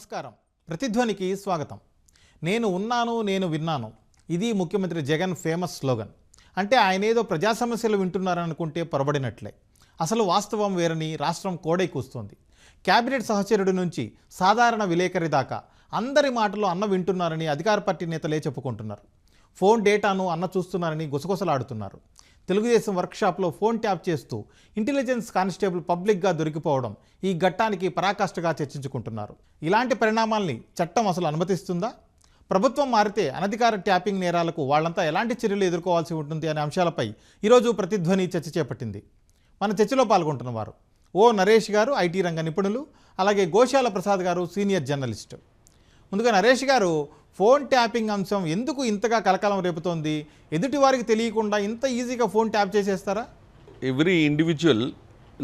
నమస్కారం. ప్రతిధ్వనికి స్వాగతం. నేను ఉన్నాను నేను విన్నాను. ఇది ముఖ్యమంత్రి జగన్ ఫేమస్ స్లోగన్. అంటే ఆయన ఏదో ప్రజా సమస్యలు వింటున్నారనుకుంటే పొరబడినట్లే. అసలు వాస్తవం వేరని రాష్ట్రం కోడై కూస్తోంది. కేబినెట్ సహచరుడి నుంచి సాధారణ విలేకరి దాకా అందరి మాటలు అన్న వింటున్నారని అధికార పార్టీ నేతలే చెప్పుకుంటున్నారు. ఫోన్ డేటాను అన్న చూస్తున్నారని గుసగుసలాడుతున్నారు. తెలుగుదేశం వర్క్షాప్లో ఫోన్ ట్యాప్ చేస్తూ ఇంటెలిజెన్స్ కానిస్టేబుల్ పబ్లిక్గా దొరికిపోవడం ఈ ఘట్టానికి పరాకాష్ఠగా చర్చించుకుంటున్నారు. ఇలాంటి పరిణామాల్ని చట్టం అసలు అనుమతిస్తుందా? ప్రభుత్వం మారితే అనధికార ట్యాపింగ్ నేరాలకు వాళ్ళంతా ఎలాంటి చర్యలు ఎదుర్కోవాల్సి ఉంటుంది అనే అంశాలపై ఈరోజు ప్రతిధ్వని చర్చ చేపట్టింది. మన చర్చలో పాల్గొంటున్న వారు ఓ నరేష్ గారు ఐటీ రంగ నిపుణులు అలాగే గోశాల ప్రసాద్ గారు సీనియర్ జర్నలిస్టు. ముందుగా నరేష్ గారు ఫోన్ ట్యాపింగ్ అంశం ఎందుకు ఇంతగా కలకలం రేపుతోంది? ఎదుటి వారికి తెలియకుండా ఇంత ఈజీగా ఫోన్ ట్యాప్ చేసేస్తారా? Every individual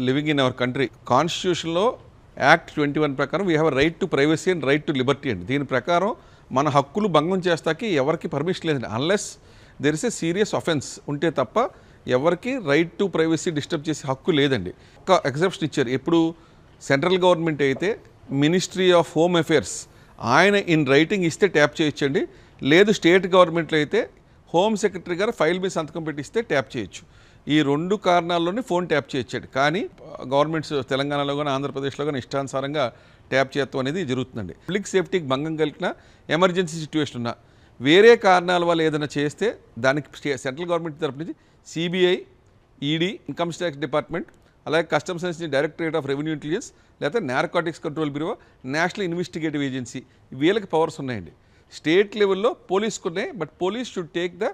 living in our country కాన్స్టిట్యూషన్లో యాక్ట్ ట్వంటీ వన్ ప్రకారం we have right to privacy and right to liberty అండి. దీని ప్రకారం మన హక్కులు భంగం చేస్తాకి ఎవరికి పర్మిషన్ లేదండి unless there is a serious offence ఉంటే తప్ప ఎవరికి రైట్ టు ప్రైవసీ డిస్టర్బ్ చేసే హక్కు లేదండి. ఒక ఎగ్జెప్షన్ ఇచ్చారు. ఎప్పుడు సెంట్రల్ గవర్నమెంట్ అయితే మినిస్ట్రీ ఆఫ్ హోమ్ అఫేర్స్ ఆయన ఇన్ రైటింగ్ ఇస్తే ట్యాప్ చేయొచ్చండి. లేదు స్టేట్ గవర్నమెంట్లో అయితే హోమ్ సెక్రటరీ గారు ఫైల్ మీద సంతకం పెట్టిస్తే ట్యాప్ చేయొచ్చు. ఈ రెండు కారణాల్లోనే ఫోన్ ట్యాప్ చేయొచ్చండి. కానీ గవర్నమెంట్స్ తెలంగాణలో కానీ ఆంధ్రప్రదేశ్లో కానీ ఇష్టానుసారంగా ట్యాప్ చేయత్వం అనేది జరుగుతుందండి. పబ్లిక్ సేఫ్టీకి భంగం కలిగిన ఎమర్జెన్సీ సిచ్యువేషన్ ఉన్నా వేరే కారణాల వల్ల ఏదైనా చేస్తే దానికి సెంట్రల్ గవర్నమెంట్ తరపు నుంచి CBI ED income tax department అలాగే customs and directorate of revenue intelligence లేకపోతే narcotics control bureau national investigative agency వీళ్ళకి పవర్స్ ఉన్నాయండి. స్టేట్ లెవెల్లో పోలీస్కి ఉన్నాయి but police should take the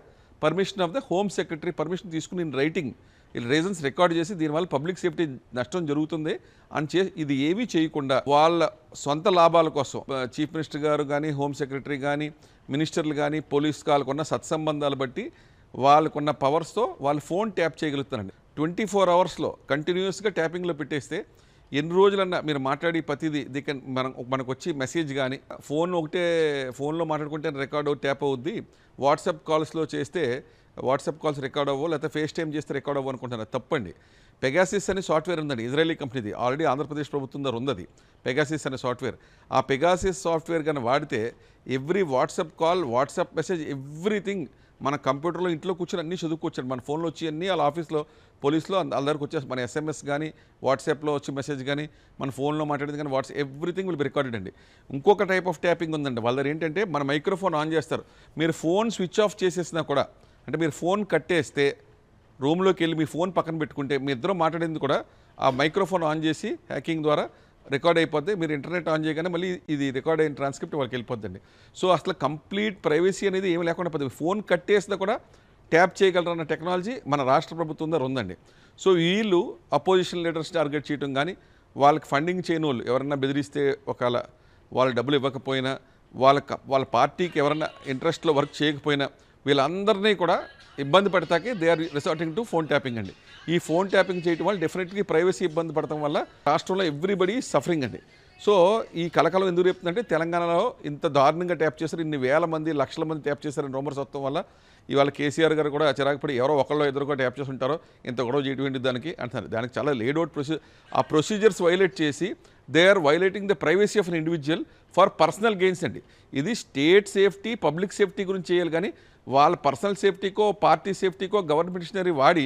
permission of the home secretary permission తీసుకుని ఇన్ రైటింగ్ వీళ్ళు reasons record చేసి దీనివల్ల పబ్లిక్ సేఫ్టీ నష్టం జరుగుతుంది. అని చే ఇది ఏమీ చేయకుండా వాళ్ళ సొంత లాభాల కోసం చీఫ్ మినిస్టర్ గారు కానీ హోమ్ సెక్రటరీ కానీ మినిస్టర్లు కానీ పోలీస్ వాళ్ళకున్న సత్సంబంధాలు బట్టి వాళ్ళకున్న పవర్స్తో వాళ్ళు ఫోన్ ట్యాప్ చేయగలుగుతారండి ట్వంటీ ఫోర్ అవర్స్లో కంటిన్యూస్గా ట్యాపింగ్లో పెట్టేస్తే ఎన్ని రోజులన్నా మీరు మాట్లాడి ప్రతిదీ దిక మనం మనకు వచ్చి మెసేజ్ కానీ ఫోన్ ఒకటే ఫోన్లో మాట్లాడుకుంటే రికార్డ్ ట్యాప్ అవుద్ది. వాట్సాప్ కాల్స్లో చేస్తే వాట్సాప్ కాల్స్ రికార్డ్ అవ్వో లేకపోతే ఫేస్ టైం చేస్తే రికార్డ్ అవ్వు అనుకుంటున్నారు. తప్పండి. పెగాసిస్ అనే సాఫ్ట్వేర్ ఉందండి ఇజ్రాయలీ కంపెనీది. ఆల్రెడీ ఆంధ్రప్రదేశ్ ప్రభుత్వం దగ్గర ఉంది పెగాసిస్ అనే సాఫ్ట్వేర్. ఆ పెగాసిస్ సాఫ్ట్వేర్ కానీ వాడితే every WhatsApp call WhatsApp message everything మన కంప్యూటర్లో ఇంట్లో కూర్చొని అన్నీ చదువుకోవచ్చు మన ఫోన్లో వచ్చి అన్నీ వాళ్ళ ఆఫీస్లో పోలీస్లో అందరికి వచ్చేసి మన ఎస్ఎంఎస్ కానీ వాట్సాప్లో వచ్చి మెసేజ్ కానీ మన ఫోన్లో మాట్లాడేది కానీ WhatsApp everything will be recorded అండి. ఇంకొక టైప్ ఆఫ్ ట్యాపింగ్ ఉందండి. వాళ్ళ ఏంటంటే మన మైక్రోఫోన్ ఆన్ చేస్తారు. మీరు ఫోన్ స్విచ్ ఆఫ్ చేసేసినా కూడా అంటే మీరు ఫోన్ కట్టేస్తే రూమ్లోకి వెళ్ళి మీ ఫోన్ పక్కన పెట్టుకుంటే మీ ఇద్దరు మాట్లాడేది కూడా ఆ మైక్రోఫోన్ ఆన్ చేసి హ్యాకింగ్ ద్వారా రికార్డ్ అయిపోద్ది మీరు ఇంటర్నెట్ ఆన్ చేయగానే మళ్ళీ ఇది రికార్డ్ అయిన ట్రాన్స్క్రిప్ట్ వాళ్ళకి వెళ్ళిపోద్దండి. సో అసలు కంప్లీట్ ప్రైవసీ అనేది ఏమి లేకుండా పోతుంది. ఫోన్ కట్టేసినా కూడా ట్యాప్ చేయగలరన్న టెక్నాలజీ మన రాష్ట్ర ప్రభుత్వం దగ్గర ఉందండి. సో వీళ్ళు అపోజిషన్ లీడర్స్ టార్గెట్ చేయడం కానీ వాళ్ళకి ఫండింగ్ చేయని వాళ్ళు ఎవరన్నా బెదిరిస్తే ఒకవేళ వాళ్ళు డబ్బులు ఇవ్వకపోయినా వాళ్ళ వాళ్ళ పార్టీకి ఎవరన్నా ఇంట్రెస్ట్లో వర్క్ చేయకపోయినా వీళ్ళందరినీ కూడా ఇబ్బంది పడతాకే they are resorting to phone tapping అండి. ఈ ఫోన్ ట్యాపింగ్ చేయడం వల్ల డెఫినెట్లీ ప్రైవసీ ఇబ్బంది పడటం వల్ల రాష్ట్రంలో ఎవ్రీబడి సఫరింగ్ అండి. సో ఈ కలకలం ఎందుకు చెప్తుందంటే తెలంగాణలో ఇంత దారుణంగా ట్యాప్ చేశారు ఇన్ని వేల మంది లక్షల మంది ట్యాప్ చేశారని రూమర్స్ వస్తాం వల్ల ఇవాళ కేసీఆర్ గారు కూడా చిరాకుపడి ఎవరో ఒకళ్ళు ఎదురుగా ట్యాప్ చేసి ఉంటారో ఇంత గొడవ చేయటువంటి దానికి అంటున్నారు. దానికి చాలా లేడ్ అవుట్ ప్రొసీ ఆ ప్రొసీజర్స్ వైలేట్ చేసి they are violating the privacy of an individual for personal gains అండి. ఇది స్టేట్ సేఫ్టీ పబ్లిక్ సేఫ్టీ గురించి చేయాలి కానీ వాళ్ళ పర్సనల్ సేఫ్టీకో పార్టీ సేఫ్టీకో గవర్నమెంట్ మిషనరీ వాడి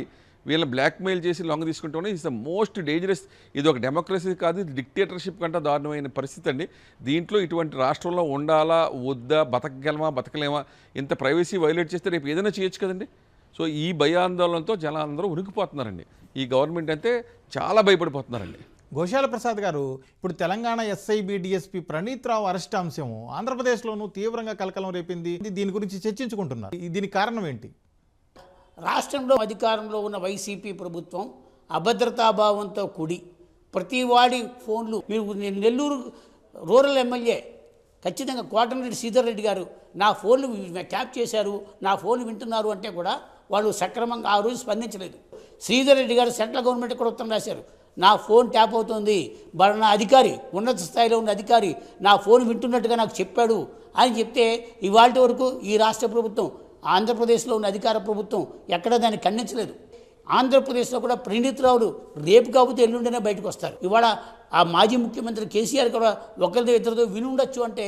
వీళ్ళని బ్లాక్మెయిల్ చేసి లొంగ తీసుకుంటూనే ఇస్ ద మోస్ట్ డేంజరస్ ఇది ఒక డెమోక్రసీ కాదు ఇది డిక్టేటర్షిప్ కంటే దారుణమైన పరిస్థితి అండి. దీంట్లో ఇటువంటి రాష్ట్రంలో ఉండాలా వద్దా బతకగలమా బతకలేమా ఇంత ప్రైవసీ వైలేట్ చేస్తే రేపు ఏదైనా చేయొచ్చు కదండి. సో ఈ భయాందోళనతో జనాలందరూ ఉనికిపోతున్నారండి ఈ గవర్నమెంట్ అయితే చాలా భయపడిపోతున్నారండి. గోశాల ప్రసాద్ గారు ఇప్పుడు Telangana SIB DSP Praneeth Rao arrest అంశం ఆంధ్రప్రదేశ్లోనూ తీవ్రంగా కలకలం రేపింది. దీని గురించి చర్చించుకుంటున్నారు. దీనికి కారణం ఏంటి? రాష్ట్రంలో అధికారంలో ఉన్న వైసీపీ ప్రభుత్వం అభద్రతాభావంతో కూడి ప్రతి వాడి ఫోన్లు మీరు నెల్లూరు రూరల్ ఎమ్మెల్యే ఖచ్చితంగా కోటమిరెడ్డి శ్రీధర్ రెడ్డి గారు నా ఫోన్లు ట్యాప్ చేశారు నా ఫోన్లు వింటున్నారు అంటే కూడా వాళ్ళు సక్రమంగా ఆ రోజు స్పందించలేదు. శ్రీధర్ రెడ్డి గారు సెంట్రల్ గవర్నమెంట్ కూడా ఉత్తరం రాశారు. నా ఫోన్ ట్యాప్ అవుతుంది బట్ నా అధికారి ఉన్నత స్థాయిలో ఉన్న అధికారి నా ఫోన్ వింటున్నట్టుగా నాకు చెప్పాడు అని చెప్తే ఇవాళ వరకు ఈ రాష్ట్ర ప్రభుత్వం ఆంధ్రప్రదేశ్లో ఉన్న అధికార ప్రభుత్వం ఎక్కడ దాన్ని ఖండించలేదు. ఆంధ్రప్రదేశ్లో కూడా ప్రణీత్ రావులు రేపు కాకపోతే ఎల్లుండినే బయటకు వస్తారు. ఇవాళ ఆ మాజీ ముఖ్యమంత్రి కేసీఆర్ కూడా ఒకరిదో ఇద్దరిదో వినుండొచ్చు అంటే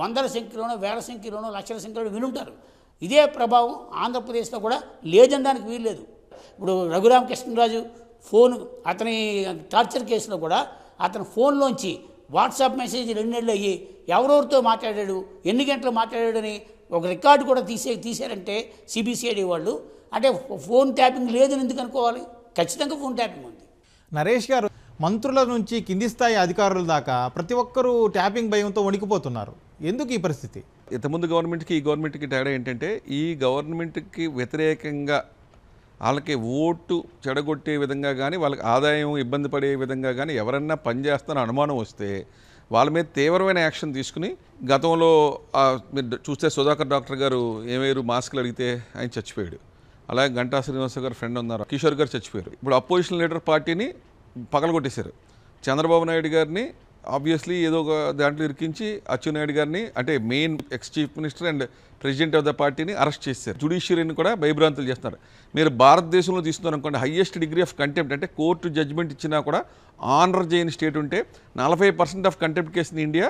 వందల సంఖ్యలోనో వేల సంఖ్యలోనో లక్షల సంఖ్యలో వినుంటారు. ఇదే ప్రభావం ఆంధ్రప్రదేశ్లో కూడా లేదనడానికి వీల్లేదు. ఇప్పుడు రఘురామకృష్ణరాజు ఫోన్ అతని టార్చర్ కేసులో కూడా అతని ఫోన్లోంచి వాట్సాప్ మెసేజ్ రెండు నెలలు అయ్యి ఎవరెవరితో మాట్లాడాడు ఎన్ని గంటలు మాట్లాడాడని ఒక రికార్డు కూడా తీసే తీశారంటే సిబిసిఐడి వాళ్ళు. అంటే ఫోన్ ట్యాపింగ్ లేదని ఎందుకు అనుకోవాలి? ఖచ్చితంగా ఫోన్ ట్యాపింగ్ ఉంది. నరేష్ గారు మంత్రుల నుంచి కింది స్థాయి అధికారుల దాకా ప్రతి ఒక్కరూ ట్యాపింగ్ భయంతో వణికిపోతున్నారు. ఎందుకు ఈ పరిస్థితి? ఇంతకుముందు గవర్నమెంట్కి ఈ గవర్నమెంట్కి తేడా ఏంటంటే ఈ గవర్నమెంట్కి వ్యతిరేకంగా వాళ్ళకి ఓటు చెడగొట్టే విధంగా కానీ వాళ్ళకి ఆదాయం ఇబ్బంది పడే విధంగా కానీ ఎవరన్నా పనిచేస్తారని అనుమానం వస్తే వాళ్ళ మీద తీవ్రమైన యాక్షన్ తీసుకుని గతంలో మీరు చూస్తే సుధాకర్ డాక్టర్ గారు ఏమయ్యారు మాస్కులు అడిగితే ఆయన చచ్చిపోయాడు. అలాగే గంటా శ్రీనివాస గారు ఫ్రెండ్ ఉన్నారు కిషోర్ గారు చచ్చిపోయారు. ఇప్పుడు అపోజిషన్ లీడర్ పార్టీని పగలగొట్టేశారు. చంద్రబాబు నాయుడు గారిని ఆబ్వియస్లీ ఏదో ఒక దాంట్లో ఇరికించి అచ్చెన్నాయుడు గారిని అంటే main ex chief minister and president of the పార్టీని అరెస్ట్ చేశారు. జుడిషియరీని కూడా భయభ్రాంతులు చేస్తున్నారు. మీరు భారతదేశంలో తీసుకున్నారు అనుకోండి హయ్యెస్ట్ డిగ్రీ ఆఫ్ కంటెంప్ట్ అంటే కోర్టు జడ్జిమెంట్ ఇచ్చినా కూడా ఆనర్ చేయని స్టేట్ ఉంటే నలభై పర్సెంట్ ఆఫ్ కంటెంప్ట్ కేసుని ఇండియా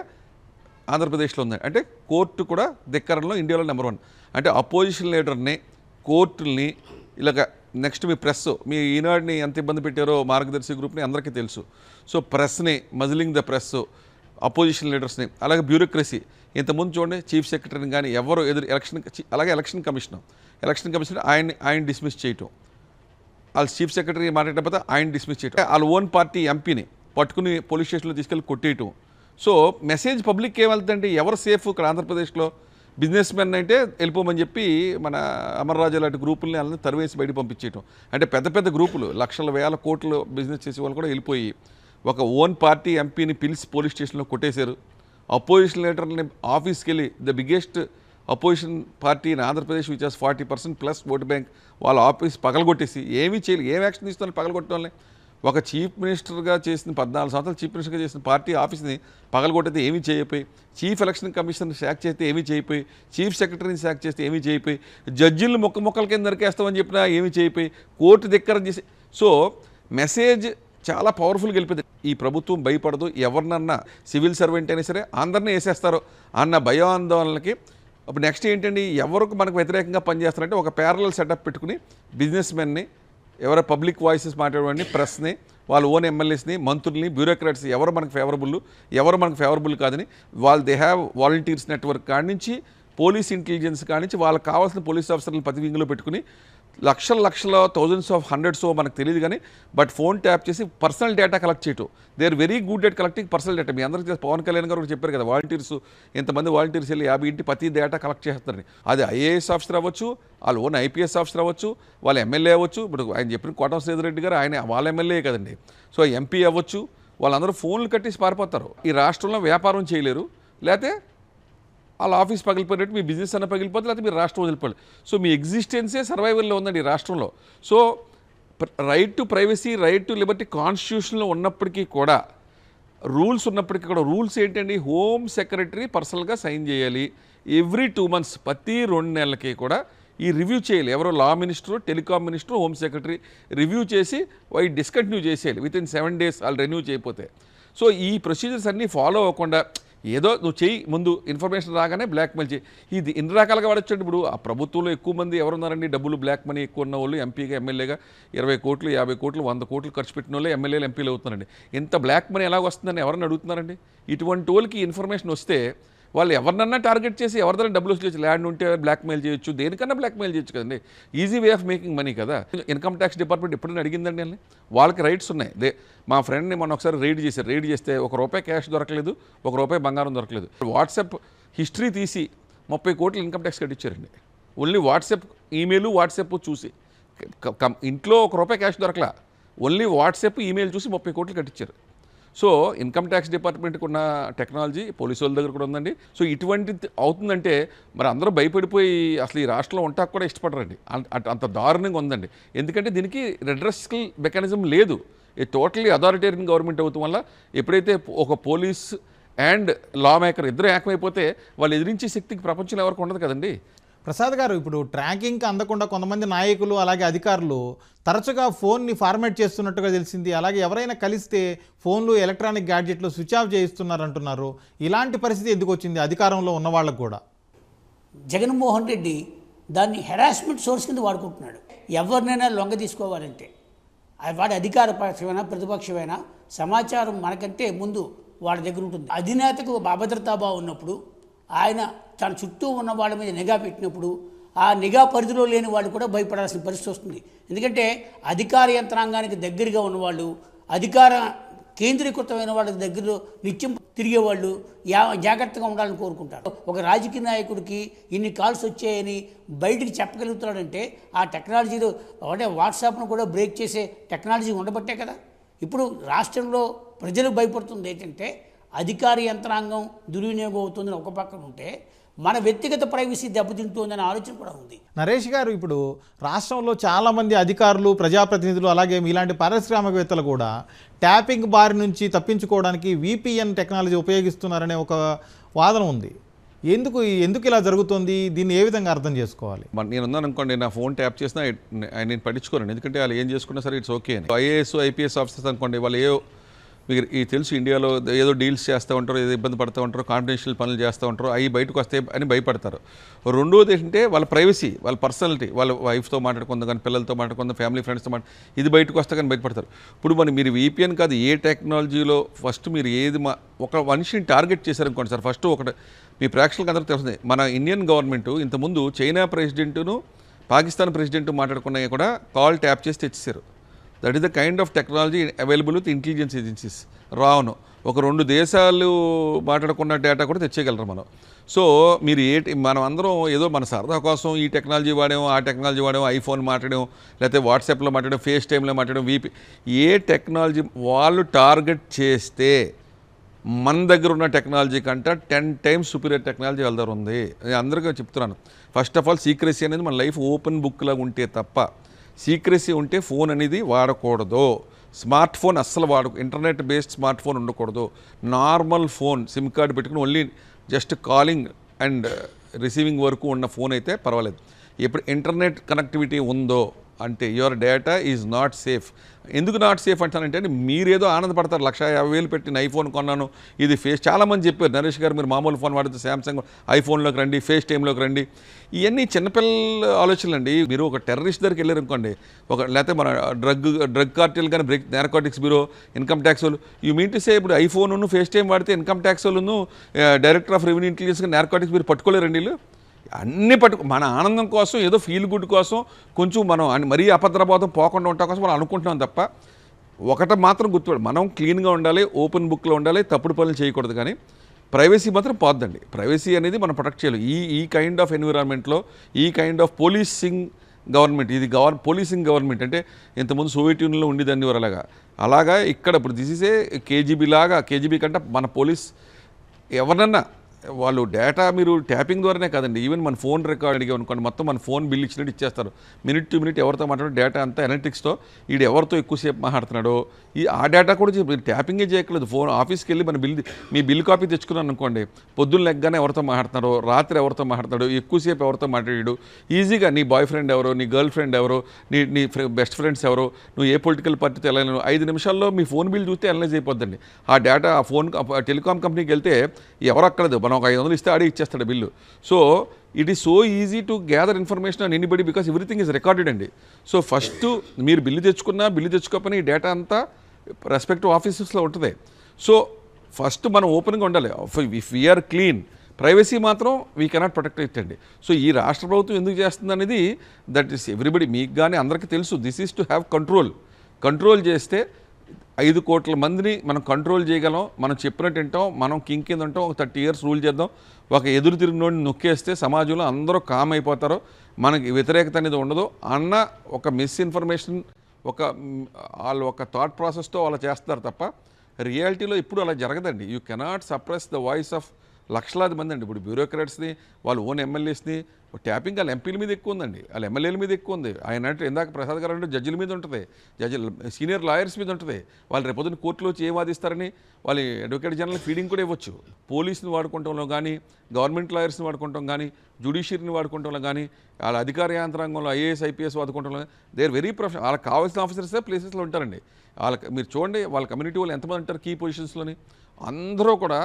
ఆంధ్రప్రదేశ్లో ఉంది అంటే కోర్టు కూడా దిక్కరంలో ఇండియాలో నెంబర్ వన్ అంటే అపోజిషన్ లీడర్ని కోర్టుల్ని ఇలాగ నెక్స్ట్ మీ ప్రెస్ మీ ఈనాడుని ఎంత ఇబ్బంది పెట్టారో మార్గదర్శి గ్రూప్ని అందరికీ తెలుసు. సో ప్రెస్ని మజిలింగ్ ద ప్రెస్ అపోజిషన్ లీడర్స్ని అలాగే బ్యూరోక్రసీ. ఇంతకుముందు చూడండి చీఫ్ సెక్రటరీని కానీ ఎవరు ఎదురు ఎలక్షన్ అలాగే ఎలక్షన్ కమిషన్. ఎలక్షన్ కమిషన్ ఆయన్ని ఆయన డిస్మిస్ చేయటం. వాళ్ళ చీఫ్ సెక్రటరీ మాట్లాడిన ఆయన డిస్మిస్ చేయటం. వాళ్ళ ఓన్ పార్టీ ఎంపీని పట్టుకుని పోలీస్ స్టేషన్లో తీసుకెళ్ళి కొట్టేయటం. సో మెసేజ్ పబ్లిక్ ఏమవుతుందంటే ఎవరు సేఫ్ ఇక్కడ ఆంధ్రప్రదేశ్లో? బిజినెస్ మెన్ అంటే వెళ్ళిపోమని చెప్పి మన అమర్రాజు లాంటి గ్రూపుల్ని వాళ్ళని తరివేసి బయట పంపించేయటం. అంటే పెద్ద పెద్ద గ్రూపులు లక్షల వేల కోట్లు బిజినెస్ చేసే వాళ్ళు కూడా వెళ్ళిపోయి ఒక ఓన్ పార్టీ ఎంపీని పిలిచి పోలీస్ స్టేషన్లో కొట్టేశారు. అపోజిషన్ లీడర్ని ఆఫీస్కి వెళ్ళి the biggest opposition party in Andhra Pradesh which has forty percent plus vote bank వాళ్ళ ఆఫీస్ పగలగొట్టేసి ఏమీ చేయలేదు ఏం యాక్షన్ తీసుకోవాలి పగలగొట్టడం ఒక చీఫ్ మినిస్టర్గా చేసిన పద్నాలుగు సంవత్సరాలు చీఫ్ మినిస్టర్గా చేసిన పార్టీ ఆఫీస్ని పగలగొట్టితే ఏమీ చేయపోయి చీఫ్ ఎలక్షన్ కమిషన్ శాక్ చేస్తే ఏమీ చేయపోయి చీఫ్ సెక్రటరీని శాక్ చేస్తే ఏమీ చేయపోయి జడ్జిలు మొక్క మొక్కల కింద నరికేస్తామని చెప్పినా ఏమీ చేయపోయి కోర్టు దగ్గర చేసి సో మెసేజ్ చాలా పవర్ఫుల్గా గెలిపింది. ఈ ప్రభుత్వం భయపడదు ఎవరినన్నా సివిల్ సర్వెంట్ అయినా సరే అందరినీ వేసేస్తారు అన్న భయాందోళనకి అప్పుడు నెక్స్ట్ ఏంటండి ఎవరికి మనకు వ్యతిరేకంగా పనిచేస్తారంటే ఒక ప్యారల సెటప్ పెట్టుకుని బిజినెస్ మెన్ని ఎవరో పబ్లిక్ వాయిసెస్ మాట్లాడేవాడిని ప్రెస్ని వాళ్ళ ఓన్ ఎమ్మెల్యేస్ని మంత్రుల్ని బ్యూరోక్రాట్స్ ఎవరు మనకు ఫేవరబుల్ ఎవరు మనకు ఫేవరబుల్ కాదని వాళ్ళు దే హ్యావ్ వాలంటీర్స్ నెట్వర్క్ కాడి నుంచి పోలీస్ ఇంటెలిజెన్స్ కాడి నుంచి వాళ్ళకి కావాల్సిన పోలీస్ ఆఫీసర్లను ప్రతి వింగ్లో పెట్టుకుని లక్షల లక్షల థౌజండ్స్ ఆఫ్ హండ్రెడ్స్ మనకు తెలియదు కానీ బట్ ఫోన్ ట్యాప్ చేసి పర్సనల్ డేటా కలెక్ట్ చేయటం. They are very good at collecting personal data మీ అందరికీ పవన్ కళ్యాణ్ గారు చెప్పారు కదా వాలంటీర్స్ ఇంతమంది వాలంటీర్స్ వెళ్ళి యాభై ఇంటి ప్రతి డేటా కలెక్ట్ చేస్తారని అది ఐఏఎస్ ఆఫీసర్ అవ్వచ్చు వాళ్ళు ఓన్ ఐపీఎస్ ఆఫీసర్ అవ్వచ్చు వాళ్ళ ఎమ్మెల్యే అవ్వచ్చు. ఇప్పుడు ఆయన చెప్పిన కోటం శ్రీధరెడ్డి గారు ఆయన వాళ్ళ ఎమ్మెల్యే కదండి. సో ఎంపీ అవ్వచ్చు వాళ్ళందరూ ఫోన్లు కట్టేసి పారిపోతారు. ఈ రాష్ట్రంలో వ్యాపారం చేయలేరు. లేకపోతే వాళ్ళ ఆఫీస్ పగిలిపోయినట్టు మీ బిజినెస్ అన్న పగిలిపోతే లేకపోతే మీరు రాష్ట్రం వదిలిపోవాలి సో మీ ఎగ్జిస్టెన్సే సర్వైవల్లో ఉందండి రాష్ట్రంలో. So right to privacy right to liberty కాన్స్టిట్యూషన్లో ఉన్నప్పటికీ కూడా రూల్స్ ఉన్నప్పటికీ కూడా రూల్స్ ఏంటండి? హోమ్ సెక్రటరీ పర్సనల్గా సైన్ చేయాలి. ఎవ్రీ టూ మంత్స్ ప్రతి రెండు నెలలకి కూడా ఈ రివ్యూ చేయాలి. ఎవరో law minister telecom minister home secretary review చేసి వై డిస్కంటిన్యూ చేసేయాలి. విత్ ఇన్ సెవెన్ డేస్ వాళ్ళు రెన్యూ చేయకపోతే. సో ఈ ప్రొసీజర్స్ అన్నీ ఫాలో అవ్వకుండా ఏదో నువ్వు చెయ్యి ముందు ఇన్ఫర్మేషన్ రాగానే బ్లాక్మెయిల్ చేయి ఇది ఇన్ని రకాలుగా వాడొచ్చాడు ఇప్పుడు. ఆ ప్రభుత్వంలో ఎక్కువ మంది ఎవరున్నారండి? డబ్బులు బ్లాక్ మనీ ఎక్కువ ఉన్న వాళ్ళు ఎంపీగా ఎమ్మెల్యేగా ఇరవై కోట్లు యాభై కోట్లు వంద కోట్లు ఖర్చు పెట్టిన వాళ్ళు ఎమ్మెల్యేలు ఎంపీలు అవుతున్నారండి. ఇంత బ్లాక్ మనీ ఎలా వస్తుందని ఎవరిని అడుగుతున్నారండి? ఇటువంటి వాళ్ళకి ఇన్ఫర్మేషన్ వస్తే వాళ్ళు ఎవరినన్నా టార్గెట్ చేసి ఎవరిదైనా డబ్బులు వచ్చి ల్యాండ్ ఉంటే బ్లాక్మెయిల్ చేయొచ్చు. దేనికన్నా బ్లాక్మెయిల్ చేయొచ్చు కదండి. Easy way of making money కదా. ఇన్కమ్ ట్యాక్స్ డిపార్ట్మెంట్ ఎప్పుడైనా అడిగిందండి వాళ్ళని? వాళ్ళకి రైట్స్ ఉన్నాయి. దే మా ఫ్రెండ్ని మొన్న ఒకసారి రైడ్ చేశారు. రైడ్ చేస్తే ఒక రూపాయి క్యాష్ దొరకలేదు ఒక రూపాయి బంగారం దొరకలేదు. వాట్సాప్ హిస్టరీ తీసి ముప్పై కోట్లు ఇన్కమ్ ట్యాక్స్ కట్టించారండి. ఓన్లీ వాట్సాప్ ఈమెయిల్ వాట్సాప్ చూసి. ఇంట్లో ఒక రూపాయి క్యాష్ దొరకలా. ఓన్లీ వాట్సాప్ ఈమెయిల్ చూసి ముప్పై కోట్లు కట్టించారు. సో ఇన్కమ్ ట్యాక్స్ డిపార్ట్మెంట్కి ఉన్న టెక్నాలజీ పోలీసు వాళ్ళ దగ్గర కూడా ఉందండి. సో ఇటువంటి అవుతుందంటే మరి అందరూ భయపడిపోయి అసలు ఈ రాష్ట్రంలో ఉంటాకు కూడా ఇష్టపడరండి. అంత- అంత- దారుణంగా ఉందండి. ఎందుకంటే దీనికి రెడ్రెస్కల్ మెకానిజం లేదు. ఈ టోటలీ అథారిటేరియన్ గవర్నమెంట్ అవుతాం వల్ల ఎప్పుడైతే ఒక పోలీస్ అండ్ లా మేకర్ ఇద్దరు ఏకమైపోతే వాళ్ళు ఎదిరించే శక్తికి ప్రపంచంలో ఎవరికి ఉండదు కదండి. ప్రసాద్ గారు ఇప్పుడు ట్రాకింగ్కి అందకుండా కొంతమంది నాయకులు అలాగే అధికారులు తరచుగా ఫోన్ని ఫార్మాట్ చేస్తున్నట్టుగా తెలిసింది. అలాగే ఎవరైనా కలిస్తే ఫోన్లు ఎలక్ట్రానిక్ గ్యాడ్జెట్లు స్విచ్ ఆఫ్ చేయిస్తున్నారంటున్నారు. ఇలాంటి పరిస్థితి ఎందుకు వచ్చింది అధికారంలో ఉన్న వాళ్ళకు కూడా? జగన్మోహన్ రెడ్డి దాన్ని హెరాస్మెంట్ సోర్స్ కింద వాడుకుంటున్నాడు. ఎవరినైనా లొంగ తీసుకోవాలంటే వాడి అధికార పక్షమైనా ప్రతిపక్షమైనా సమాచారం మనకంటే ముందు వాళ్ళ దగ్గర ఉంటుంది. అధినేతకు అభద్రతాభావం ఉన్నప్పుడు ఆయన తన చుట్టూ ఉన్న వాళ్ళ మీద నిఘా పెట్టినప్పుడు ఆ నిఘా పరిధిలో లేని వాళ్ళు కూడా భయపడాల్సిన పరిస్థితి వస్తుంది. ఎందుకంటే అధికార యంత్రాంగానికి దగ్గరగా ఉన్నవాళ్ళు అధికార కేంద్రీకృతమైన వాళ్ళకి దగ్గరలో నిత్యం తిరిగేవాళ్ళు యా జాగ్రత్తగా ఉండాలని కోరుకుంటారు. ఒక రాజకీయ నాయకుడికి ఇన్ని కాల్స్ వచ్చాయని బయటికి చెప్పగలుగుతున్నాడంటే ఆ టెక్నాలజీలో అంటే వాట్సాప్ను కూడా బ్రేక్ చేసే టెక్నాలజీ ఉండబట్టే కదా. ఇప్పుడు రాష్ట్రంలో ప్రజలు భయపడుతుంది ఏంటంటే అధికార యంత్రాంగం దుర్వినియోగం అవుతుందని ఒక పక్కన ఉంటే మన వ్యక్తిగత ప్రైవసీ దెబ్బతింటుందనే ఆలోచన కూడా ఉంది. నరేష్ గారు ఇప్పుడు రాష్ట్రంలో చాలామంది అధికారులు ప్రజాప్రతినిధులు అలాగే ఇలాంటి పారిశ్రామికవేత్తలు కూడా ట్యాపింగ్ బారి నుంచి తప్పించుకోవడానికి విపిఎన్ టెక్నాలజీ ఉపయోగిస్తున్నారనే ఒక వాదన ఉంది. ఎందుకు ఎందుకు ఇలా జరుగుతుంది? దీన్ని ఏ విధంగా అర్థం చేసుకోవాలి? నేను ఉన్నాను అనుకోండి నా ఫోన్ ట్యాప్ చేసినా నేను పట్టించుకోను. ఎందుకంటే వాళ్ళు ఏం చేసుకున్నా సరే ఇట్స్ ఓకే అని. ఐఏఎస్ ఐపీఎస్ ఆఫీసర్స్ అనుకోండి వాళ్ళు ఏ మీకు ఈ తెలుసు ఇండియాలో ఏదో డీల్స్ చేస్తూ ఉంటారు ఏదో ఇబ్బంది పడుతూ ఉంటారు కాన్ఫిడెన్షియల్ పనులు చేస్తూ ఉంటారు అవి బయటకు వస్తే అని భయపడతారు. రెండోది ఏంటంటే వాళ్ళ ప్రైవసీ వాళ్ళ పర్సనాలిటీ వాళ్ళ వైఫ్తో మాట్లాడుకుందాం కానీ పిల్లలతో మాట్లాడుకుందాం ఫ్యామిలీ ఫ్రెండ్స్తో మాట్లా ఇది బయటకు వస్తే కానీ బయటపడతారు ఇప్పుడు మరి మీరు వీపీఎన్ కాదు ఏ టెక్నాలజీలో ఫస్ట్ మీరు ఏది మా ఒక మనిషిని టార్గెట్ చేశారనుకోండి సార్ ఫస్ట్ ఒకటి మీ ప్రేక్షకులకు అందరూ తెలుస్తుంది మన ఇండియన్ గవర్నమెంట్ ఇంతకుముందు చైనా ప్రెసిడెంట్ను పాకిస్తాన్ ప్రెసిడెంట్ మాట్లాడుకున్నవి కూడా కాల్ ట్యాప్ చేసి తెచ్చేశారు. That is the kind of technology available with intelligence agencies రావును. ఒక రెండు దేశాలు మాట్లాడుకున్న డేటా కూడా తెచ్చేయగలరు మనం. సో మీరు ఏ మనం అందరం ఏదో మన సరదా కోసం ఈ టెక్నాలజీ వాడాము ఆ టెక్నాలజీ వాడాము ఐఫోన్ మాట్లాడడం లేకపోతే వాట్సాప్లో మాట్లాడడం ఫేస్ టైంలో మాట్లాడడం వీపీ ఏ టెక్నాలజీ వాళ్ళు టార్గెట్ చేస్తే మన దగ్గర ఉన్న టెక్నాలజీ కంటే టెన్ టైమ్స్ సుపీరియర్ టెక్నాలజీ వెళ్దారు ఉంది. అందరికీ చెప్తున్నాను. ఫస్ట్ ఆఫ్ ఆల్ సీక్రెసీ అనేది మన లైఫ్ ఓపెన్ బుక్ లాగా ఉంటే తప్ప సీక్రెసీ ఉంటే ఫోన్ అనేది వాడకూడదు. స్మార్ట్ ఫోన్ అస్సలు వాడు ఇంటర్నెట్ బేస్డ్ స్మార్ట్ ఫోన్ ఉండకూడదు. నార్మల్ ఫోన్ సిమ్ కార్డు పెట్టుకుని only just calling and receiving వరకు ఉన్న ఫోన్ అయితే పర్వాలేదు. ఇప్పుడు ఇంటర్నెట్ కనెక్టివిటీ ఉందో అంటే your data is not safe. ఎందుకు నాట్ సేఫ్ అంటానంటే మీరేదో ఆనందపడతారు. లక్ష యాభై వేలు పెట్టిన ఐఫోన్ కొన్నాను ఇది ఫేస్ చాలామంది చెప్పారు. నరేష్ గారు మీరు మామూలు ఫోన్ వాడితే శాంసంగ్ ఐఫోన్లోకి రండి ఫేస్ టైంలోకి రండి. ఇవన్నీ చిన్నపిల్లల ఆలోచనలు అండి. మీరు ఒక టెర్రరిస్ట్ దగ్గరికి వెళ్ళారు అనుకోండి ఒక లేకపోతే మన డ్రగ్ డ్రగ్ కార్టెల్ కానీ break narcotics bureau income tax వాళ్ళు యూ మీన్ టు సే ఇప్పుడు ఐఫోన్ ఫేస్ టైం వాడితే ఇన్కమ్ ట్యాక్స్ వాళ్ళు director of revenue intelligence narcotics మీరు పట్టుకోలేరండి వీళ్ళు? అన్ని పట్టుకు మన ఆనందం కోసం ఏదో ఫీల్ గుడ్ కోసం కొంచెం మనం మరీ అభద్రబోధం పోకుండా ఉండటం కోసం మనం అనుకుంటున్నాం తప్ప ఒకటి మాత్రం గుర్తుపడు మనం క్లీన్గా ఉండాలి ఓపెన్ బుక్లో ఉండాలి తప్పుడు పనులు చేయకూడదు కానీ ప్రైవసీ మాత్రం పోద్దండి. ప్రైవసీ అనేది మనం ప్రొటెక్ట్ చేయాలి. ఈ ఈ కైండ్ ఆఫ్ ఎన్విరాన్మెంట్లో ఈ కైండ్ ఆఫ్ పోలీసింగ్ గవర్నమెంట్ ఇది గవర్ పోలీసింగ్ గవర్నమెంట్ అంటే ఇంతకుముందు సోవియట్ యూనియన్లో ఉండేదాన్ని అలాగా అలాగా ఇక్కడ ఇప్పుడు దిస్ ఇస్ ఏ కేజీబీ లాగా కేజీబీ కంటే మన పోలీస్ ఎవరన్నా వాళ్ళు డేటా మీరు ట్యాపింగ్ ద్వారానే కాదండి. ఈవెన్ మన ఫోన్ రికార్డ్ అడిగా అనుకోండి మొత్తం మన ఫోన్ బిల్ ఇచ్చినట్టు ఇచ్చేస్తారు. మినిట్ టు మినిట్ ఎవరితో మాట్లాడో డేటా అంతా ఎనలిటిక్స్తో వీడు ఎవరితో ఎక్కువసేపు మాట్లాడుతున్నాడో ఈ ఆ డేటా కూడా మీరు ట్యాపింగే చేయట్లేదు ఫోన్ ఆఫీస్కి వెళ్ళి మన బిల్ మీ బిల్ కాపీ తెచ్చుకున్నాను అనుకోండి పొద్దున్న లెగ్గానే ఎవరితో మాట్లాడుతున్నారో రాత్రి ఎవరితో మాట్లాడతాడో ఎక్కువసేపు ఎవరితో మాట్లాడాడు ఈజీగా నీ బాయ్ ఫ్రెండ్ ఎవరో నీ గర్ల్ ఫ్రెండ్ ఎవరో నీ నీ బెస్ట్ ఫ్రెండ్స్ ఎవరో నువ్వు ఏ పొలిటికల్ పార్టీతో వెళ్ళలేను ఐదు నిమిషాల్లో మీ ఫోన్ బిల్ చూస్తే అనలైజ్ అయిపోద్దండి. ఆ డేటా ఆ ఫోన్ టెలికాం కంపెనీకి వెళ్తే ఎవరు మనం ఒక ఐదు వందలు ఇస్తే ఆడే ఇచ్చేస్తాడు bill. So it is so easy to gather information and anybody because everything is recorded అండి. సో ఫస్ట్ మీరు బిల్లు తెచ్చుకున్నా బిల్లు తెచ్చుకోకపోయినా ఈ డేటా అంతా రెస్పెక్టివ్ ఆఫీసెస్లో ఉంటుంది. సో ఫస్ట్ మనం ఓపెన్గా ఉండాలి. ఇఫ్ వీఆర్ క్లీన్ ప్రైవసీ మాత్రం వీ కెనాట్ ప్రొటెక్ట్ ఇట్ అండి. సో ఈ రాష్ట్ర ప్రభుత్వం ఎందుకు చేస్తుంది అనేది దట్ ఈస్ ఎవ్రీబడి మీకు కానీ అందరికీ తెలుసు. This is to have control control చేస్తే ఐదు కోట్ల మందిని మనం కంట్రోల్ చేయగలం. మనం చెప్పినట్టు వింటాం. మనం కింగ్ కింద ఉంటాం. ఒక థర్టీ ఇయర్స్ రూల్ చేద్దాం. ఒక ఎదురు తిరిగినోడిని నొక్కేస్తే సమాజంలో అందరూ కామ్ అయిపోతారు. మనకి వ్యతిరేకత అనేది ఉండదు. అన్న ఒక మిస్ఇన్ఫర్మేషన్ ఒక వాళ్ళు ఒక థాట్ ప్రాసెస్తో వాళ్ళు చేస్తారు తప్ప రియాలిటీలో ఇప్పుడు అలా జరగదండి. You cannot suppress the voice of లక్షలాది మంది అండి. ఇప్పుడు బ్యూరోక్రాట్స్ని వాళ్ళు ఓన్ ఎమ్మెల్యేస్ని ట్యాపింగ్ వాళ్ళ ఎంపీల మీద ఎక్కువ ఉందండి. వాళ్ళ ఎమ్మెల్యేల మీద ఎక్కువ ఉంది. ఆయన అంటే ఇందాక ప్రసాద్ గారు అంటే జడ్జిల మీద ఉంటుంది. జడ్జిల సీనియర్ లాయర్స్ మీద ఉంటుంది. వాళ్ళు రేపొద్దున కోర్టులో వచ్చి ఏం వాదిస్తారని వాళ్ళ అడ్వకేట్ జనరల్ ఫీడింగ్ కూడా ఇవ్వచ్చు. పోలీసుని వాడుకుంటంలో కానీ గవర్నమెంట్ లాయర్స్ని వాడుకుంటాం కానీ జ్యుడిషియరీని వాడుకుంటంలో కానీ వాళ్ళ అధికార యాంత్రాంగంలో ఐఏఎస్ ఐపీఎస్ వాడుకుంటంలో దే ఆర్ వెరీ ప్రొఫెషనల్. వాళ్ళకి కావాల్సిన ఆఫీసర్సే ప్లేసెస్లో ఉంటారండి. వాళ్ళకి మీరు చూడండి వాళ్ళ కమ్యూనిటీ వాళ్ళు ఎంతమంది ఉంటారు కీ పొజిషన్స్లోని? అందరూ కూడా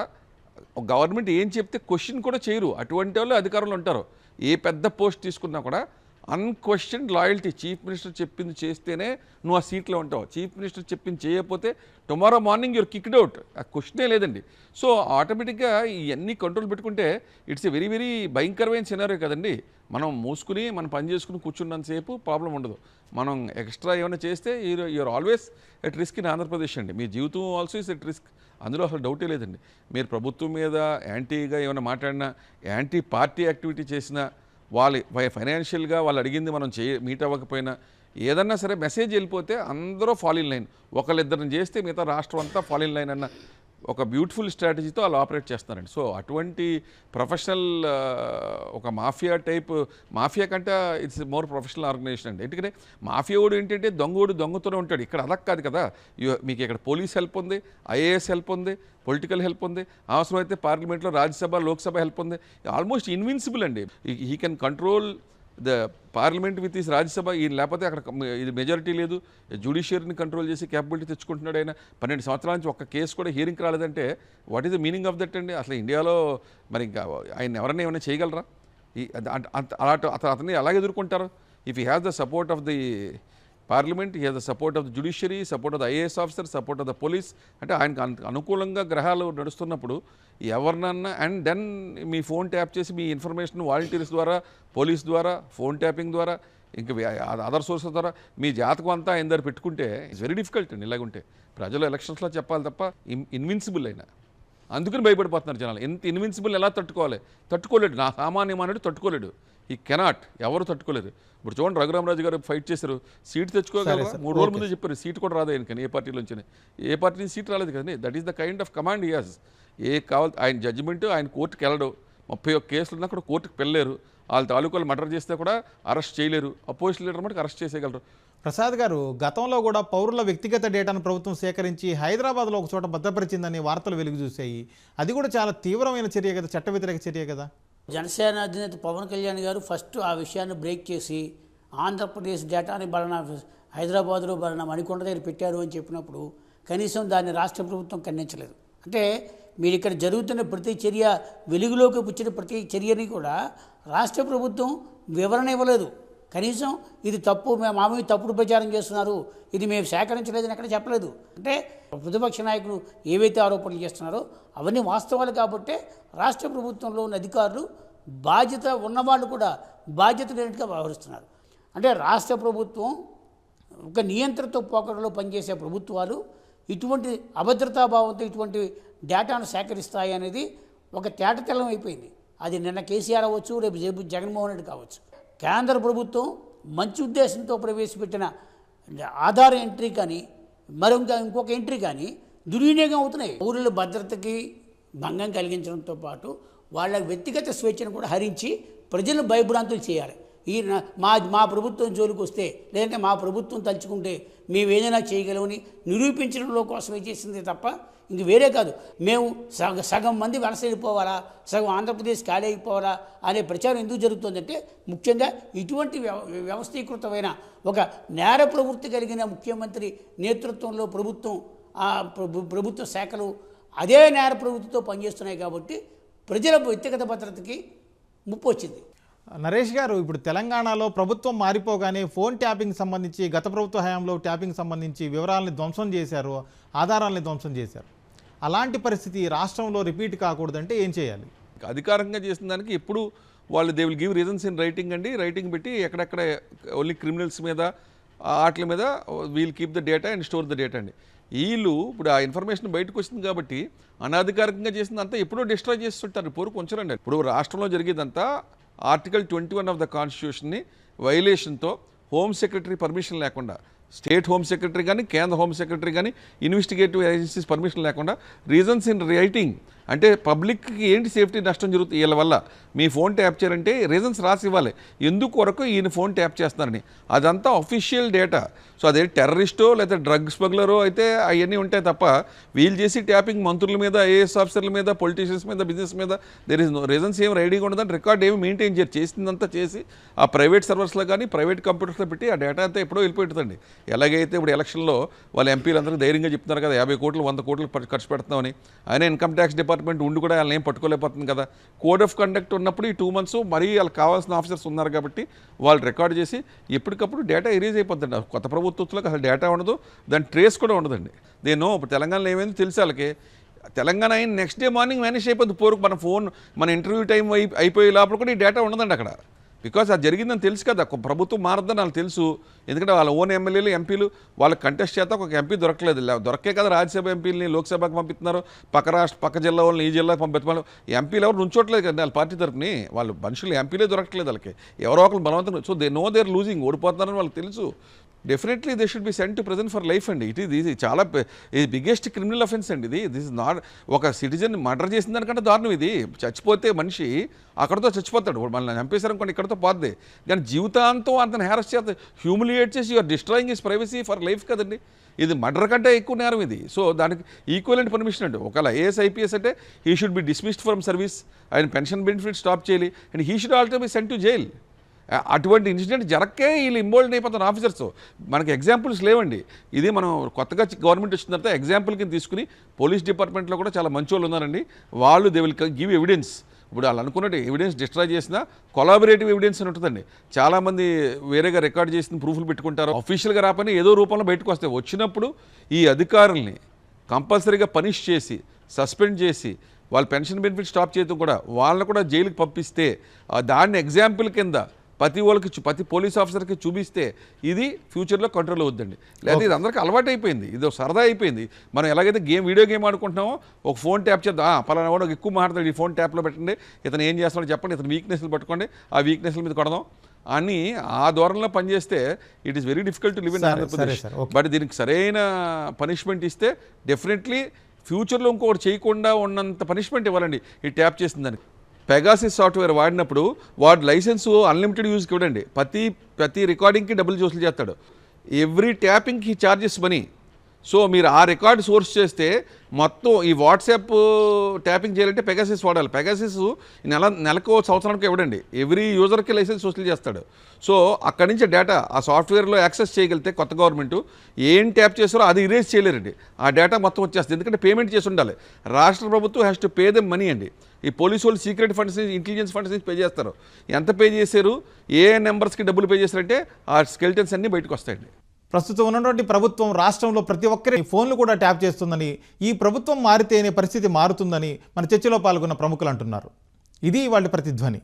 గవర్నమెంట్ ఏం చెప్తే క్వశ్చన్ కూడా చేయరు. అటువంటి వాళ్ళు అధికారంలో ఉంటారు. ఏ పెద్ద పోస్ట్ తీసుకున్నా కూడా అన్క్వశ్చన్ లాయల్టీ చీఫ్ మినిస్టర్ చెప్పింది చేస్తేనే నువ్వు ఆ సీట్లో ఉంటావు. చీఫ్ మినిస్టర్ చెప్పింది చేయకపోతే tomorrow morning you're kicked out ఆ క్వశ్చనే లేదండి. సో ఆటోమేటిక్గా ఇవన్నీ కంట్రోల్ పెట్టుకుంటే ఇట్స్ ఎ వెరీ వెరీ భయంకరమైన సినారే కదండి. మనం మూసుకుని మనం పని చేసుకుని కూర్చున్నంతసేపు ప్రాబ్లం ఉండదు. మనం ఎక్స్ట్రా ఏమైనా చేస్తే you're you're always at risk in Andhra Pradesh అండి. మీ జీవితం ఆల్సో ఇస్ ఎట్ రిస్క్ అందులో అసలు డౌటే లేదండి. మీరు ప్రభుత్వం మీద యాంటీగా ఏమైనా మాట్లాడినా యాంటీ పార్టీ యాక్టివిటీ చేసినా వాళ్ళు ఫైనాన్షియల్గా వాళ్ళు అడిగింది మనం చే మీట్ అవ్వకపోయినా ఏదన్నా సరే మెసేజ్ వెళ్ళిపోతే అందరూ ఫాలిన్ లైన్ ఒకళ్ళిద్దరిని చేస్తే మిగతా రాష్ట్రం అంతా ఫాలిన్ లైన్ అన్న ఒక బ్యూటిఫుల్ స్ట్రాటజీతో వాళ్ళు ఆపరేట్ చేస్తున్నారండి. సో అటువంటి ప్రొఫెషనల్ ఒక మాఫియా టైప్ మాఫియా కంటే ఇట్స్ మోర్ ప్రొఫెషనల్ ఆర్గనైజేషన్ అండి. ఎందుకంటే మాఫియా కూడా ఏంటంటే దొంగోడు దొంగతోనే ఉంటాడు. ఇక్కడ అదක් కాదు కదా. మీకు ఇక్కడ పోలీస్ హెల్ప్ ఉంది ఐఏఎస్ హెల్ప్ ఉంది పొలిటికల్ హెల్ప్ ఉంది అవసరమైతే పార్లమెంట్లో రాజ్యసభ లోక్సభ హెల్ప్ ఉంది. ఆల్మోస్ట్ ఇన్విన్సిబుల్ అండి. He can control the parliament with is Rajya Sabha ఈయన లేకపోతే అక్కడ ఇది మెజారిటీ లేదు. జ్యుడిషియరీని కంట్రోల్ చేసి క్యాపబిలిటీ తెచ్చుకుంటున్నాడు ఆయన. పన్నెండు సంవత్సరాల నుంచి ఒక్క కేసు కూడా హీరింగ్ రాలేదంటే what is the meaning of that అండి? అసలు ఇండియాలో మరి ఇంకా ఆయన ఎవరైనా ఏమైనా చేయగలరా? ఈ అలాంటి అతను అతన్ని అలాగే ఎదుర్కొంటారు? If he has the support of the parliament he has the support of the judiciary support of the IAS officer support of the police అంటే ఆయనకు అనుకూలంగా గ్రహాలు నడుస్తున్నప్పుడు ఎవరినన్నా అండ్ దెన్ మీ ఫోన్ ట్యాప్ చేసి మీ ఇన్ఫర్మేషన్ వాలంటీర్స్ ద్వారా పోలీస్ ద్వారా ఫోన్ ట్యాపింగ్ ద్వారా ఇంకా అదర్ సోర్సెస్ ద్వారా మీ జాతకం అంతా ఆయన దగ్గర పెట్టుకుంటే ఇట్స్ వెరీ డిఫికల్ట్ అండి ఇలాగుంటే. ప్రజలు ఎలక్షన్స్లో చెప్పాలి తప్ప ఇన్విన్సిబుల్ అయినా. అందుకని భయపడిపోతున్నారు జనాలు. ఎంత ఇన్విన్సిబుల్ ఎలా తట్టుకోవాలి? తట్టుకోలేడు. నా సామాన్యం అనేది తట్టుకోలేడు. ఈ కెనాట్ ఎవరు తట్టుకోలేరు ఇప్పుడు చూడండి రఘురామరాజు గారు ఫైట్ చేశారు. సీట్ తెచ్చుకోగలరా మూడు రోజుల ముందు చెప్పారు సీట్ కూడా రాదు ఆయనకని ఏ పార్టీలోంచి ఏ పార్టీ నుంచి సీట్ రాలేదు కదండి that is the kind of command as a కావాలి ఆయన జడ్జిమెంట్ ఆయన కోర్టుకి వెళ్ళడు. ముప్పై ఒక్క కేసులు ఉన్నా కూడా కోర్టుకు వెళ్ళలేరు. వాళ్ళ తాలూకాలు మర్డర్ చేస్తే కూడా అరెస్ట్ చేయలేరు. అపోజిషన్ లీడర్ మటుకు అరెస్ట్ చేసేయగలరు. ప్రసాద్ గారు గతంలో కూడా పౌరుల వ్యక్తిగత డేటాను ప్రభుత్వం సేకరించి హైదరాబాద్లో ఒక చోట భద్రపరిచిందని వార్తలు వెలుగు చూశాయి. అది కూడా చాలా తీవ్రమైన చర్య కదా చట్ట వ్యతిరేక చర్య కదా? జనసేన అధినేత పవన్ కళ్యాణ్ గారు ఫస్ట్ ఆ విషయాన్ని బ్రేక్ చేసి ఆంధ్రప్రదేశ్ డేటాని బలన హైదరాబాద్లో బలన మణికొండ దగ్గర పెట్టారు అని చెప్పినప్పుడు కనీసం దాన్ని రాష్ట్ర ప్రభుత్వం ఖండించలేదు. అంటే మీరు ఇక్కడ జరుగుతున్న ప్రతి చర్య వెలుగులోకి వచ్చిన ప్రతి చర్యని కూడా రాష్ట్ర ప్రభుత్వం వివరణ ఇవ్వలేదు. కనీసం ఇది తప్పు మేము మా మీద తప్పుడు ప్రచారం చేస్తున్నారు. ఇది మేము సేకరించలేదని ఎక్కడ చెప్పలేదు. అంటే ప్రతిపక్ష నాయకులు ఏవైతే ఆరోపణలు చేస్తున్నారో అవన్నీ వాస్తవాలు కాబట్టే రాష్ట్ర ప్రభుత్వంలో ఉన్న అధికారులు బాధ్యత ఉన్నవాళ్ళు కూడా బాధ్యత లేనట్టుగా వ్యవహరిస్తున్నారు. అంటే రాష్ట్ర ప్రభుత్వం ఒక నియంత్రణతో పోకడలో పనిచేసే ప్రభుత్వాలు ఇటువంటి అభద్రతాభావంతో ఇటువంటి డేటాను సేకరిస్తాయి అనేది ఒక తేటతెల్లం అయిపోయింది. అది నిన్న కేసీఆర్ అవ్వచ్చు రేపు జగన్మోహన్ రెడ్డి కావచ్చు. కేంద్ర ప్రభుత్వం మంచి ఉద్దేశంతో ప్రవేశపెట్టిన ఆధార్ ఎంట్రీ కానీ మరొక ఇంకొక ఎంట్రీ కానీ దుర్వినియోగం అవుతున్నాయి. పౌరుల భద్రతకి భంగం కలిగించడంతో పాటు వాళ్ళ వ్యక్తిగత స్వేచ్ఛను కూడా హరించి ప్రజలను భయభ్రాంతులు చేయాలి. ఈ మా మా ప్రభుత్వం జోలికి వస్తే లేదంటే మా ప్రభుత్వం తలుచుకుంటే మేము ఏదైనా చేయగలమని నిరూపించడంలో కోసమే చేసింది తప్ప ఇంక వేరే కాదు. మేము సగ సగం మంది వలస వెళ్ళిపోవాలా సగం ఆంధ్రప్రదేశ్ ఖాళీ అయిపోవాలా అనే ప్రచారం ఎందుకు జరుగుతుందంటే ముఖ్యంగా ఇటువంటి వ్యవ- వ్యవస్థీకృతమైన ఒక నేర ప్రవృత్తి కలిగిన ముఖ్యమంత్రి నేతృత్వంలో ప్రభుత్వం ఆ ప్రభుత్వ శాఖలు అదే నేర ప్రవృత్తితో పనిచేస్తున్నాయి కాబట్టి ప్రజల వ్యక్తిగత భద్రతకి ముప్పు వచ్చింది. నరేష్ గారు ఇప్పుడు తెలంగాణలో ప్రభుత్వం మారిపోగానే ఫోన్ ట్యాపింగ్ సంబంధించి గత ప్రభుత్వ హయాంలో ట్యాపింగ్ సంబంధించి వివరాలని ధ్వంసం చేశారు ఆధారాలని ధ్వంసం చేశారు. అలాంటి పరిస్థితి రాష్ట్రంలో రిపీట్ కాకూడదంటే ఏం చేయాలి? అధికారంగా చేసిన దానికి ఎప్పుడు వాళ్ళు they will give reasons in writing అండి. రైటింగ్ పెట్టి ఎక్కడెక్కడ ఓన్లీ క్రిమినల్స్ మీద వాటి మీద we'll keep the data and store the data అండి. వీళ్ళు ఇప్పుడు ఆ ఇన్ఫర్మేషన్ బయటకు వచ్చింది కాబట్టి అనధికారికంగా చేసిందంతా ఎప్పుడో డిస్ట్రాయ్ చేస్తుంటారు పూర్వకు ఉంచరండి ఇప్పుడు రాష్ట్రంలో జరిగేదంతా article twenty one of the కాన్స్టిట్యూషన్ని వైలేషన్తో హోమ్ సెక్రటరీ పర్మిషన్ లేకుండా స్టేట్ హోమ్ సెక్రటరీ కానీ కేంద్ర హోమ్ సెక్రటరీ కానీ ఇన్వెస్టిగేటివ్ ఏజెన్సీస్ పర్మిషన్ లేకుండా రీజన్స్ ఇన్ రైటింగ్ అంటే పబ్లిక్కి ఏంటి సేఫ్టీ నష్టం జరుగుతుంది? వీళ్ళ వల్ల మీ ఫోన్ ట్యాప్ చేయాలంటే రీజన్స్ రాసి ఇవ్వాలి. ఎందుకు వరకు ఈయన ఫోన్ ట్యాప్ చేస్తున్నారని. అదంతా అఫీషియల్ డేటా సో అదే టెర్రరిస్టో లేదా డ్రగ్ స్మగ్లరో అయితే అవన్నీ ఉంటాయి తప్ప వీళ్ళు చేసి ట్యాపింగ్ మంత్రుల మీద ఐఏఎస్ ఆఫీసర్ల మీద పొలిటీషియన్స్ మీద బిజినెస్ మీద దెర్ ఇస్ నో రీజన్స్ ఏం రెడీగా ఉండదని రికార్డ్ ఏమి మెయింటైన్ చేయరు. చేసిందంతా చేసి ఆ ప్రైవేట్ సర్వర్స్లో కానీ ప్రైవేట్ కంప్యూటర్స్లో పెట్టి ఆ డేటా అంతా ఎప్పుడో వెళ్ళిపోతుందండి. ఎలాగైతే ఇప్పుడు ఎలక్షన్లో వాళ్ళ ఎంపీలందరూ ధైర్యంగా చెప్తున్నారు కదా యాభై కోట్లు వంద కోట్లు ఖర్చు పెడుతున్నామని. ఆయన ఇన్కమ్ ట్యాక్స్ డిపార్ట్మెంట్ ఉండి కూడా వాళ్ళని ఏం పట్టుకోలేకపోతుంది కదా. కోడ్ ఆఫ్ కండక్ట్ ఉన్నప్పుడు ఈ టూ మంత్స్ మరీ వాళ్ళకి కావాల్సిన ఆఫీసర్స్ ఉన్నారు కాబట్టి వాళ్ళు రికార్డ్ చేసి ఎప్పటికప్పుడు డేటా ఎరేజ్ అయిపోతుందండి. కొత్త ప్రభుత్వంలో అసలు డేటా ఉండదు దాని ట్రేస్ కూడా ఉండదండి. నేను ఇప్పుడు తెలంగాణలో ఏమైంది తెలిసి వాళ్ళకి. తెలంగాణ అయిన నెక్స్ట్ డే మార్నింగ్ మేనేజ్ అయిపోతుంది పోరుకు మన ఫోన్ మన ఇంటర్వ్యూ టైం అయి అయిపోయే లోపల కూడా ఈ డేటా ఉండదండి అక్కడ. బికాస్ అది జరిగిందని తెలుసు కదా. ఒక ప్రభుత్వం మారద్దని వాళ్ళు తెలుసు. ఎందుకంటే వాళ్ళ ఓన్ ఎమ్మెల్యేలు ఎంపీలు వాళ్ళకి కంటెస్ట్ చేత ఒక ఎంపీ దొరకలేదు. దొరకే కదా రాజ్యసభ ఎంపీలని లోక్సభకు పంపిస్తున్నారు. పక్క రాష్ట్ర పక్క జిల్లా వాళ్ళని ఈ జిల్లాకు పంపిస్తున్నారు ఎంపీలు ఎవరు నుంచోట్లేదు కదా వాళ్ళ పార్టీ తరఫుని వాళ్ళు మనుషులు ఎంపీలే దొరకట్లేదు వాళ్ళకి. ఎవరో ఒకరు బలవంతం so they know they're losing ఓడిపోతున్నారని వాళ్ళకి తెలుసు. Definitely they should be sent to prison for life అండి. ఇట్ ఇది ఇది చాలా ఇది బిగ్గెస్ట్ క్రిమినల్ అఫెన్స్ అండి ఇది. దిస్ ఇస్ నాట్ ఒక సిటిజన్ మర్డర్ చేసిన దానికంటే దారుణం ఇది. చచ్చిపోతే మనిషి అక్కడతో చచ్చిపోతాడు. మళ్ళీ మనల్ని చంపేశారనుకోండి ఇక్కడతో పోద్ది. కానీ జీవితాంతం అతను హ్యారస్ చేస్తే హ్యూమిలియేట్ చేసి you're destroying is privacy for life కదండి. ఇది మర్డర్ కంటే ఎక్కువ నేరం ఇది. సో దానికి ఈక్వలెంట్ పర్మిషన్ అండి. ఒకవేళ ఏఎస్ ఐపీఎస్ అంటే he should be dismissed from service ఆయన పెన్షన్ బెనిఫిట్ స్టాప్ చేయాలి. And he should also be sent to jail అటువంటి ఇన్సిడెంట్ జరక్కే వీళ్ళు ఇన్వాల్వ్ అయిపోతున్న ఆఫీసర్స్ మనకి ఎగ్జాంపుల్స్ లేవండి. ఇది మనం కొత్తగా గవర్నమెంట్ వచ్చిన తర్వాత ఎగ్జాంపుల్ కింద తీసుకుని పోలీస్ డిపార్ట్మెంట్లో కూడా చాలా మంచి వాళ్ళు ఉన్నారండి. వాళ్ళు దే విల్ గివ్ ఎవిడెన్స్ ఇప్పుడు వాళ్ళు అనుకున్నట్టు ఎవిడెన్స్ డిస్ట్రాయ్ చేసిన కొలాబరేటివ్ ఎవిడెన్స్ అని ఉంటుందండి. చాలామంది వేరేగా రికార్డ్ చేసిన ప్రూఫ్లు పెట్టుకుంటారు. అఫీషియల్గా రాపని ఏదో రూపంలో బయటకు వస్తాయి. వచ్చినప్పుడు ఈ అధికారుల్ని కంపల్సరీగా పనిష్ చేసి సస్పెండ్ చేసి వాళ్ళ పెన్షన్ బెనిఫిట్ స్టాప్ చేయడం కూడా వాళ్ళని కూడా జైలుకి పంపిస్తే దాన్ని ఎగ్జాంపుల్ కింద ప్రతి వాళ్ళకి ప్రతి పోలీస్ ఆఫీసర్కి చూపిస్తే ఇది ఫ్యూచర్లో కంట్రోల్ అవుద్దండి. లేదా ఇది అందరికీ అలవాటు అయిపోయింది. ఇది సరదా అయిపోయింది. మనం ఎలాగైతే గేమ్ వీడియో గేమ్ ఆడుకుంటున్నామో ఒక ఫోన్ ట్యాప్ చేద్దాం. "ఆ, పలానా వాడు ఎక్కువ మాట్లాడతాడు ఈ ఫోన్ ట్యాప్లో పెట్టండి. ఇతను ఏం చేస్తున్నాడో చెప్పండి. ఇతను వీక్నెస్లు పట్టుకోండి. ఆ వీక్నెస్ల మీద కొడదాం అని ఆ ధోరణిలో పనిచేస్తే it is very difficult to live in Andhra Pradesh. But దీనికి సరైన పనిష్మెంట్ ఇస్తే డెఫినెట్లీ ఫ్యూచర్లో ఇంకొకటి చేయకుండా ఉన్నంత పనిష్మెంట్ ఇవ్వాలండి. ఈ ట్యాప్ చేసిన దానికి పెగాసిస్ సాఫ్ట్వేర్ వాడినప్పుడు వాడు లైసెన్స్ అన్లిమిటెడ్ యూజ్కి ఇవ్వడండి. ప్రతి ప్రతి రికార్డింగ్కి డబ్బులు చూసులు చేస్తాడు. ఎవ్రీ ట్యాపింగ్కి చార్జెస్ మనీ. సో మీరు ఆ రికార్డ్ సోర్స్ చేస్తే మొత్తం ఈ వాట్సాప్ ట్యాపింగ్ చేయాలంటే పెగాసిస్ వాడాలి. పెగాసిస్ నెల నెలకు సంవత్సరానికి ఇవ్వడండి. ఎవ్రీ యూజర్కి లైసెన్స్ వసూలు చేస్తాడు. సో అక్కడి నుంచి డేటా ఆ సాఫ్ట్వేర్లో యాక్సెస్ చేయగలిగితే కొత్త గవర్నమెంట్ ఏం ట్యాప్ చేస్తారో అది ఇరేజ్ చేయలేరండి. ఆ డేటా మొత్తం వచ్చేస్తుంది. ఎందుకంటే పేమెంట్ చేసి ఉండాలి. రాష్ట్ర ప్రభుత్వం has to pay them money అండి. ఈ పోలీసు వాళ్ళు సీక్రెట్ ఫండ్స్ నుంచి ఇంటెలిజెన్స్ ఫండ్స్ నుంచి పే చేస్తారు. ఎంత పే చేశారు? ఏ నెంబర్స్కి డబ్బులు పే చేశారంటే ఆ స్కెల్టన్స్ అన్నీ బయటకు వస్తాయండి. ప్రస్తుతం ఉన్నటువంటి ప్రభుత్వం రాష్ట్రంలో ప్రతి ఒక్కరి ఫోన్లు కూడా ట్యాప్ చేస్తుందని ఈ ప్రభుత్వం మారితేనే పరిస్థితి మారుతుందని మన చర్చలో పాల్గొన్న ప్రముఖులు అంటున్నారు. ఇది వాళ్ళ ప్రతిధ్వని.